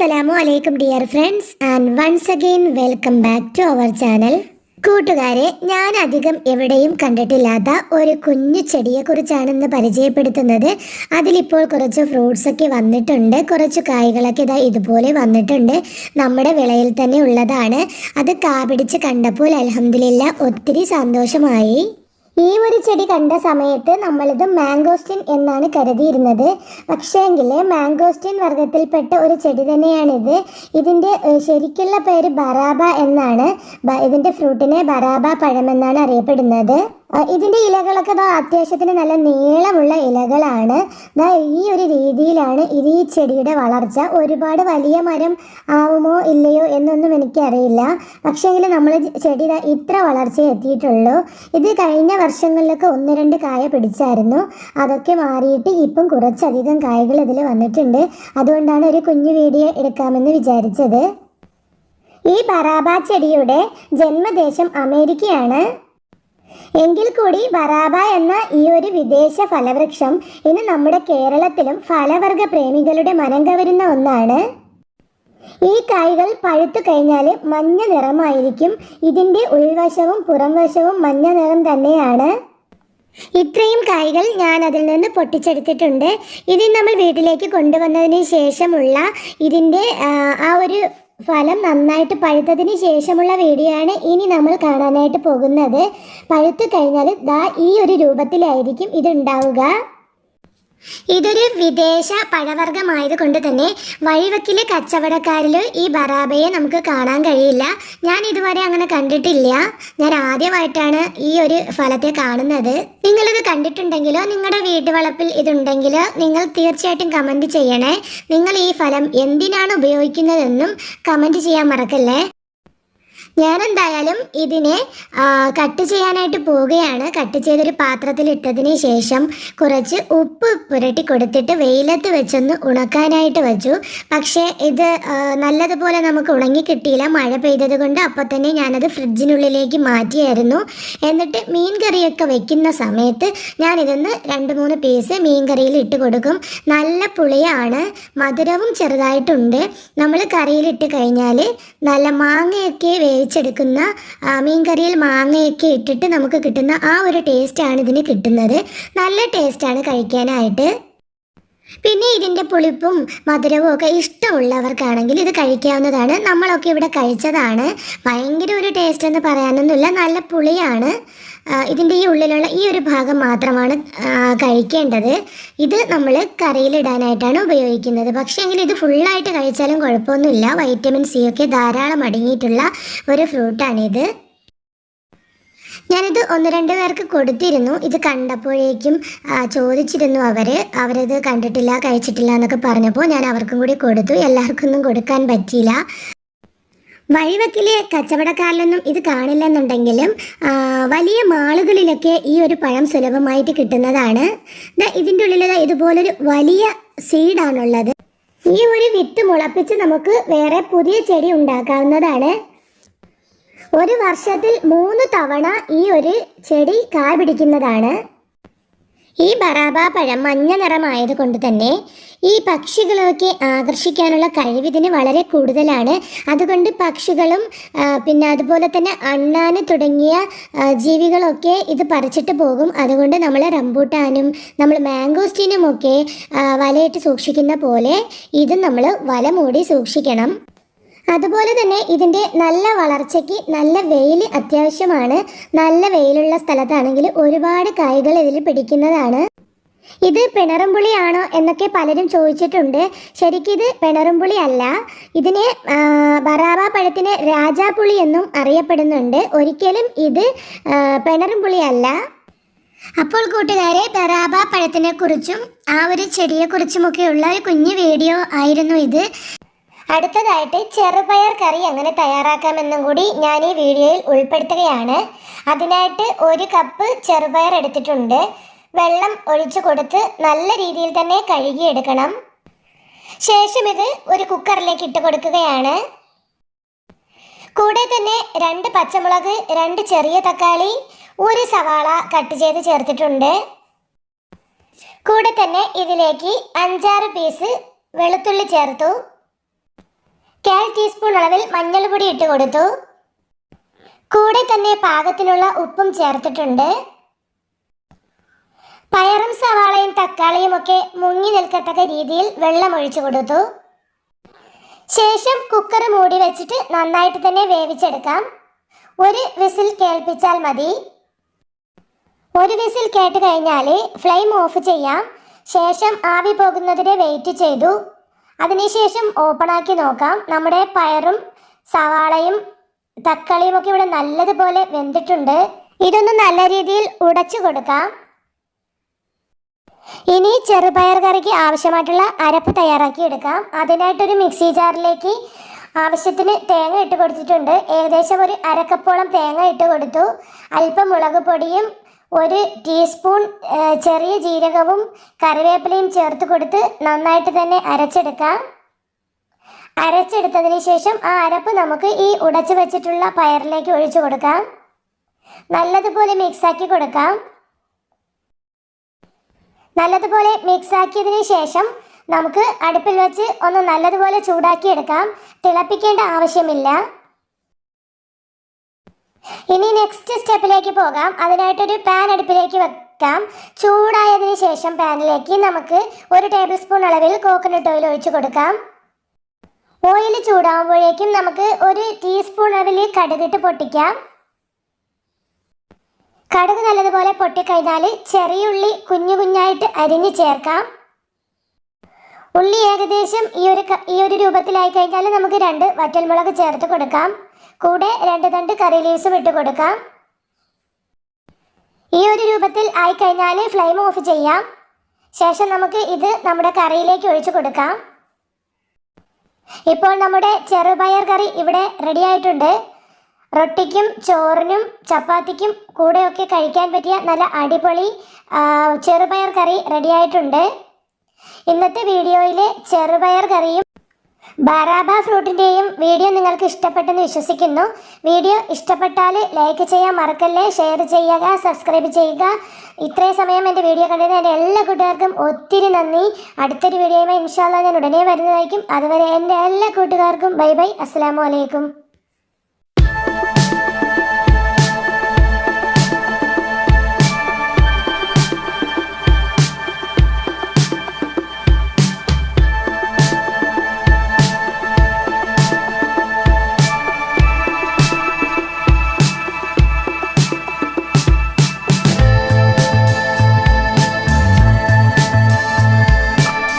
അസ്സലാമു അലൈക്കും dear friends and once again welcome back to our channel കൂട്ടുകാരെ ഞാൻ അധികം എവിടെയും കണ്ടിട്ടില്ലാത്ത ഒരു കുഞ്ഞു ചെടിയെക്കുറിച്ചാണ് ഇന്ന് പരിചയപ്പെടുത്തുന്നത്. അതിലിപ്പോൾ കുറച്ച് ഫ്രൂട്ട്സ് ഒക്കെ വന്നിട്ടുണ്ട്. കുറച്ച് കായ്കളൊക്കെ ഇതാ ഇതുപോലെ വന്നിട്ടുണ്ട്. നമ്മുടെ വിളയിൽ തന്നെ ഉള്ളതാണ്. അത് കാ പിടിച്ച് കണ്ടപ്പോൾ അലഹമില്ല ഒത്തിരി സന്തോഷമായി. ഈ ഒരു ചെടി കണ്ട സമയത്ത് നമ്മളിത് മാംഗോസ്റ്റിൻ എന്നാണ് കരുതിയിരുന്നത്. പക്ഷേങ്കിൽ മാംഗോസ്റ്റിൻ വർഗത്തിൽപ്പെട്ട ഒരു ചെടി തന്നെയാണിത്. ഇതിന്റെ ശരിക്കുള്ള പേര് ബറാബ എന്നാണ്. ഇതിന്റെ ഫ്രൂട്ടിനെ ബറാബ പഴമെന്നാണ് അറിയപ്പെടുന്നത്. ഇതിന്റെ ഇലകളൊക്കെ ദാ അത്യാവശ്യത്തിന് നല്ല നീളമുള്ള ഇലകളാണ്. ദാ ഈ ഒരു രീതിയിലാണ് ഇത് ഈ ചെടിയുടെ വളർച്ച. ഒരുപാട് വലിയ മരം ആവുമോ ഇല്ലയോ എന്നൊന്നും എനിക്കറിയില്ല. പക്ഷേങ്കിൽ നമ്മൾ ചെടി ഇത്ര വളർച്ച എത്തിയിട്ടുള്ളൂ. ഇത് കഴിഞ്ഞ വർഷങ്ങളിലൊക്കെ ഒന്ന് രണ്ട് കായ പിടിച്ചായിരുന്നു. അതൊക്കെ മാറിയിട്ട് ഇപ്പം കുറച്ചധികം കായകൾ ഇതിൽ വന്നിട്ടുണ്ട്. അതുകൊണ്ടാണ് ഒരു കുഞ്ഞു വീഡിയോ എടുക്കാമെന്ന് വിചാരിച്ചത്. ഈ പരാബാ ചെടിയുടെ ജന്മദേശം അമേരിക്കയാണ്. എങ്കിൽ കൂടി ബറാബ എന്ന ഈ ഒരു വിദേശ ഫലവൃക്ഷം ഇന്ന് നമ്മുടെ കേരളത്തിലും ഫലവർഗ പ്രേമികളുടെ മനം കവരുന്ന ഒന്നാണ്. ഈ കായ്കൾ പഴുത്തു കഴിഞ്ഞാൽ മഞ്ഞ നിറമായിരിക്കും. ഇതിന്റെ ഉൾവശവും പുറംവശവും മഞ്ഞ നിറം തന്നെയാണ്. ഇത്രയും കായ്കൾ ഞാൻ അതിൽ നിന്ന് പൊട്ടിച്ചെടുത്തിട്ടുണ്ട്. ഇത് നമ്മൾ വീട്ടിലേക്ക് കൊണ്ടുവന്നതിന് ശേഷമുള്ള ഇതിന്റെ ആ, ആ ഒരു ഫലം നന്നായിട്ട് പഴുത്തതിന് ശേഷമുള്ള വീഡിയോ ആണ് ഇനി നമ്മൾ കാണാനായിട്ട് പോകുന്നത്. പഴുത്തു കഴിഞ്ഞാൽ ദാ ഈ ഒരു രൂപത്തിലായിരിക്കും ഇത് ഉണ്ടാവുക. ഇതൊരു വിദേശ പഴവർഗമായത് കൊണ്ട് തന്നെ വഴിവക്കിലെ കച്ചവടക്കാരിൽ ഈ ബറാബയെ നമുക്ക് കാണാൻ കഴിയില്ല. ഞാൻ ഇതുവരെ അങ്ങനെ കണ്ടിട്ടില്ല. ഞാൻ ആദ്യമായിട്ടാണ് ഈ ഒരു ഫലത്തെ കാണുന്നത്. നിങ്ങളിത് കണ്ടിട്ടുണ്ടെങ്കിലോ നിങ്ങളുടെ വീട്ടുവളപ്പിൽ ഇതുണ്ടെങ്കിലോ നിങ്ങൾ തീർച്ചയായിട്ടും കമന്റ് ചെയ്യണേ. നിങ്ങൾ ഈ ഫലം എന്തിനാണ് ഉപയോഗിക്കുന്നതെന്നും കമന്റ് ചെയ്യാൻ മറക്കല്ലേ. ഞാൻ എന്തായാലും ഇതിനെ കട്ട് ചെയ്യാനായിട്ട് പോവുകയാണ്. കട്ട് ചെയ്തൊരു പാത്രത്തിൽ ഇട്ടതിന് ശേഷം കുറച്ച് ഉപ്പ് പുരട്ടി കൊടുത്തിട്ട് വെയിലത്ത് വെച്ചൊന്ന് ഉണക്കാനായിട്ട് വെച്ചു. പക്ഷേ ഇത് നല്ലതുപോലെ നമുക്ക് ഉണങ്ങി കിട്ടിയില്ല. മഴ പെയ്തത് കൊണ്ട് അപ്പോൾ തന്നെ ഞാനത് ഫ്രിഡ്ജിനുള്ളിലേക്ക് മാറ്റിയായിരുന്നു. എന്നിട്ട് മീൻ കറിയൊക്കെ വെക്കുന്ന സമയത്ത് ഞാനിതൊന്ന് രണ്ട് മൂന്ന് പീസ് മീൻ കറിയിൽ ഇട്ട് കൊടുക്കും. നല്ല പുളിയാണ് മധുരവും ചെറുതായിട്ടുണ്ട്. നമ്മൾ കറിയിലിട്ട് കഴിഞ്ഞാൽ നല്ല മാങ്ങയൊക്കെ വേവിച്ചെടുക്കുന്ന ആ, മീൻകറിയിൽ മാങ്ങയൊക്കെ ഇട്ടിട്ട് നമുക്ക് കിട്ടുന്ന ആ ഒരു ടേസ്റ്റാണ് ഇതിന് കിട്ടുന്നത്. നല്ല ടേസ്റ്റാണ് കഴിക്കാനായിട്ട്. പിന്നെ ഇതിന്റെ പുളിപ്പും മധുരവും ഒക്കെ ഇഷ്ടമുള്ളവർക്കാണെങ്കിൽ ഇത് കഴിക്കാവുന്നതാണ്. നമ്മളൊക്കെ ഇവിടെ കഴിച്ചതാണ്. ഭയങ്കര ഒരു ടേസ്റ്റ് എന്ന് പറയാനൊന്നുമില്ല. നല്ല പുളിയാണ്. ഇതിന്റെ ഈ ഉള്ളിലുള്ള ഈ ഒരു ഭാഗം മാത്രമാണ് കഴിക്കേണ്ടത്. ഇത് നമ്മൾ കറിയിലിടാനായിട്ടാണ് ഉപയോഗിക്കുന്നത്. പക്ഷേ എങ്കിൽ ഇത് ഫുള്ളായിട്ട് കഴിച്ചാലും കുഴപ്പമൊന്നുമില്ല. വൈറ്റമിൻ സി ഒക്കെ ധാരാളം അടങ്ങിയിട്ടുള്ള ഒരു ഫ്രൂട്ടാണിത്. ഞാനിത് ഒന്ന് രണ്ട് പേർക്ക് കൊടുത്തിരുന്നു. ഇത് കണ്ടപ്പോഴേക്കും ചോദിച്ചിരുന്നു അവർ അവരത് കണ്ടിട്ടില്ല കഴിച്ചിട്ടില്ല എന്നൊക്കെ പറഞ്ഞപ്പോൾ ഞാൻ അവർക്കും കൂടി കൊടുത്തു. എല്ലാവർക്കൊന്നും കൊടുക്കാൻ പറ്റിയില്ല. വഴിവക്കിലെ കച്ചവടക്കാരിലൊന്നും ഇത് കാണില്ലെന്നുണ്ടെങ്കിലും വലിയ മാളുകളിലൊക്കെ ഈ ഒരു പഴം സുലഭമായിട്ട് കിട്ടുന്നതാണ്. ഇതിന്റെ ഉള്ളിൽ ഇതുപോലൊരു വലിയ സീഡാണുള്ളത്. ഈ ഒരു വിത്ത് മുളപ്പിച്ച് നമുക്ക് വേറെ പുതിയ ചെടി ഉണ്ടാക്കാവുന്നതാണ്. ഒരു വർഷത്തിൽ മൂന്ന് തവണ ഈ ഒരു ചെടി കാ പിടിക്കുന്നതാണ്. ഈ ബറാബ പഴം മഞ്ഞ നിറമായത് കൊണ്ട് തന്നെ ഈ പക്ഷികളൊക്കെ ആകർഷിക്കാനുള്ള കഴിവ് ഇതിന് വളരെ കൂടുതലാണ്. അതുകൊണ്ട് പക്ഷികളും പിന്നെ അതുപോലെ തന്നെ അണ്ണാന് തുടങ്ങിയ ജീവികളൊക്കെ ഇത് പറിച്ചിട്ട് പോകും. അതുകൊണ്ട് നമ്മൾ റംബൂട്ടാനും നമ്മൾ മാംഗോസ്റ്റീനുമൊക്കെ വലയിട്ട് സൂക്ഷിക്കുന്ന പോലെ ഇത് നമ്മൾ വല മൂടി സൂക്ഷിക്കണം. അതുപോലെ തന്നെ ഇതിന്റെ നല്ല വളർച്ചയ്ക്ക് നല്ല വെയിൽ അത്യാവശ്യമാണ്. നല്ല വെയിലുള്ള സ്ഥലത്താണെങ്കിൽ ഒരുപാട് കായ്കൾ ഇതിൽ പിടിക്കുന്നതാണ്. ഇത് പിണറുംപുളിയാണോ എന്നൊക്കെ പലരും ചോദിച്ചിട്ടുണ്ട്. ശരിക്കും ഇത് പിണറുംപുളി അല്ല. ഇതിന് ബറാബ പഴത്തിന് രാജാപുളി എന്നും അറിയപ്പെടുന്നുണ്ട്. ഒരിക്കലും ഇത് പിണറുംപുളി അല്ല. അപ്പോൾ കൂട്ടുകാരെ ബറാബ പഴത്തിനെ കുറിച്ചും ആ ഒരു ചെടിയെ കുറിച്ചുമൊക്കെയുള്ള ഒരു കുഞ്ഞു വീഡിയോ ആയിരുന്നു ഇത്. അടുത്തതായിട്ട് ചെറുപയർ കറി എങ്ങനെ തയ്യാറാക്കാമെന്നും കൂടി ഞാൻ ഈ വീഡിയോയിൽ ഉൾപ്പെടുത്തുകയാണ്. അതിനായിട്ട് ഒരു കപ്പ് ചെറുപയർ എടുത്തിട്ടുണ്ട്. വെള്ളം ഒഴിച്ചു കൊടുത്ത് നല്ല രീതിയിൽ തന്നെ കഴുകിയെടുക്കണം. ശേഷം ഇത് ഒരു കുക്കറിലേക്ക് ഇട്ട് കൊടുക്കുകയാണ്. കൂടെ തന്നെ രണ്ട് പച്ചമുളക് രണ്ട് ചെറിയ തക്കാളി ഒരു സവാള കട്ട് ചെയ്ത് ചേർത്തിട്ടുണ്ട്. കൂടെ തന്നെ ഇതിലേക്ക് അഞ്ചാറ് പീസ് വെളുത്തുള്ളി ചേർത്തു. കാൽ ടീസ്പൂൺ അളവിൽ മഞ്ഞൾപ്പൊടി ഇട്ട് കൊടുത്തു. കൂടെ തന്നെ പാകത്തിനുള്ള ഉപ്പും ചേർത്തിട്ടുണ്ട്. പയറും സവാളയും തക്കാളിയും ഒക്കെ മുങ്ങി നിൽക്കത്തക്ക രീതിയിൽ വെള്ളം ഒഴിച്ചു കൊടുത്തു. ശേഷം കുക്കർ മൂടി വെച്ചിട്ട് നന്നായിട്ട് തന്നെ വേവിച്ചെടുക്കാം. ഒരു വിസിൽ കേൾപ്പിച്ചാൽ മതി. ഒരു വിസിൽ കേട്ട് കഴിഞ്ഞാൽ ഫ്ലെയിം ഓഫ് ചെയ്യാം. ശേഷം ആവി പോകുന്നതിനെ വെയിറ്റ് ചെയ്തു. അതിനുശേഷം ഓപ്പൺ ആക്കി നോക്കാം. നമ്മുടെ പയറും സവാളയും തക്കാളിയും ഒക്കെ ഇവിടെ നല്ലതുപോലെ വെന്തിട്ടുണ്ട്. ഇതൊന്ന് നല്ല രീതിയിൽ ഉടച്ചു കൊടുക്കാം. ഇനി ചെറുപയർ കറിക്ക് ആവശ്യമായിട്ടുള്ള അരപ്പ് തയ്യാറാക്കി എടുക്കാം. അതിനായിട്ടൊരു മിക്സി ജാറിലേക്ക് ആവശ്യത്തിന് തേങ്ങ ഇട്ട് കൊടുത്തിട്ടുണ്ട്. ഏകദേശം ഒരു അരക്കപ്പോളം തേങ്ങ ഇട്ട് കൊടുത്തു. അല്പം മുളക് പൊടിയും ഒരു ടീസ്പൂൺ ചെറിയ ജീരകവും കറിവേപ്പിലയും ചേർത്ത് കൊടുത്ത് നന്നായിട്ട് തന്നെ അരച്ചെടുക്കാം. അരച്ചെടുത്തതിന് ശേഷം ആ അരപ്പ് നമുക്ക് ഈ ഉടച്ചു വെച്ചിട്ടുള്ള പയറിലേക്ക് ഒഴിച്ചു കൊടുക്കാം. നല്ലതുപോലെ മിക്സാക്കി കൊടുക്കാം. നല്ലതുപോലെ മിക്സാക്കിയതിന് ശേഷം നമുക്ക് അടുപ്പിൽ വെച്ച് ഒന്ന് നല്ലതുപോലെ ചൂടാക്കിയെടുക്കാം. തിളപ്പിക്കേണ്ട ആവശ്യമില്ല. ഇനി നെക്സ്റ്റ് സ്റ്റെപ്പിലേക്ക് പോകാം. അതിനായിട്ടൊരു പാൻ അടുപ്പിലേക്ക് വെക്കാം. ചൂടായതിനു ശേഷം പാനിലേക്ക് നമുക്ക് ഒരു ടേബിൾ സ്പൂൺ അളവിൽ കോക്കനട്ട് ഓയിൽ ഒഴിച്ചു കൊടുക്കാം. ഓയിൽ ചൂടാകുമ്പോഴേക്കും നമുക്ക് ഒരു ടീസ്പൂൺ അളവിൽ കടുകിട്ട് പൊട്ടിക്കാം. കടുക് നല്ലതുപോലെ പൊട്ടിക്കഴിഞ്ഞാൽ ചെറിയുള്ളി കുഞ്ഞു കുഞ്ഞായിട്ട് അരിഞ്ഞ് ചേർക്കാം. ഉള്ളി ഏകദേശം ഈ ഒരു ഈ ഒരു രൂപത്തിലായി കഴിഞ്ഞാൽ നമുക്ക് രണ്ട് വറ്റൽമുളക് ചേർത്ത് കൊടുക്കാം. കൂടെ രണ്ട് തണ്ട് കറി ലീവ്സും ഇട്ട് കൊടുക്കാം. ഈ ഒരു രൂപത്തിൽ ആയി കഴിഞ്ഞാൽ ഫ്ലെയിം ഓഫ് ചെയ്യാം. ശേഷം നമുക്ക് ഇത് നമ്മുടെ കറിയിലേക്ക് ഒഴിച്ചു കൊടുക്കാം. ഇപ്പോൾ നമ്മുടെ ചെറുപയർ കറി ഇവിടെ റെഡി ആയിട്ടുണ്ട്. റൊട്ടിക്കും ചോറിനും ചപ്പാത്തിക്കും കൂടെയൊക്കെ കഴിക്കാൻ പറ്റിയ നല്ല അടിപൊളി ചെറുപയർ കറി റെഡി ആയിട്ടുണ്ട്. ഇന്നത്തെ വീഡിയോയിലെ ചെറുപയർ കറിയും ബാരാബ ഫ്രൂട്ടിന്റെയും വീഡിയോ നിങ്ങൾക്ക് ഇഷ്ടപ്പെട്ടെന്ന് വിശ്വസിക്കുന്നു. വീഡിയോ ഇഷ്ടപ്പെട്ടാൽ ലൈക്ക് ചെയ്യാൻ മറക്കല്ലേ? ഷെയർ ചെയ്യുക സബ്സ്ക്രൈബ് ചെയ്യുക. ഇത്രയും സമയം എന്റെ വീഡിയോ കണ്ടതിന് എന്റെ എല്ലാ കൂട്ടുകാർക്കും ഒത്തിരി നന്ദി. അടുത്തൊരു വീഡിയോയുമായി ഇൻഷാല്ല ഞാൻ ഉടനെ വരുന്നതായിരിക്കും. അതുവരെ എന്റെ എല്ലാ കൂട്ടുകാർക്കും ബൈ ബൈ. അസ്സാം വലൈക്കും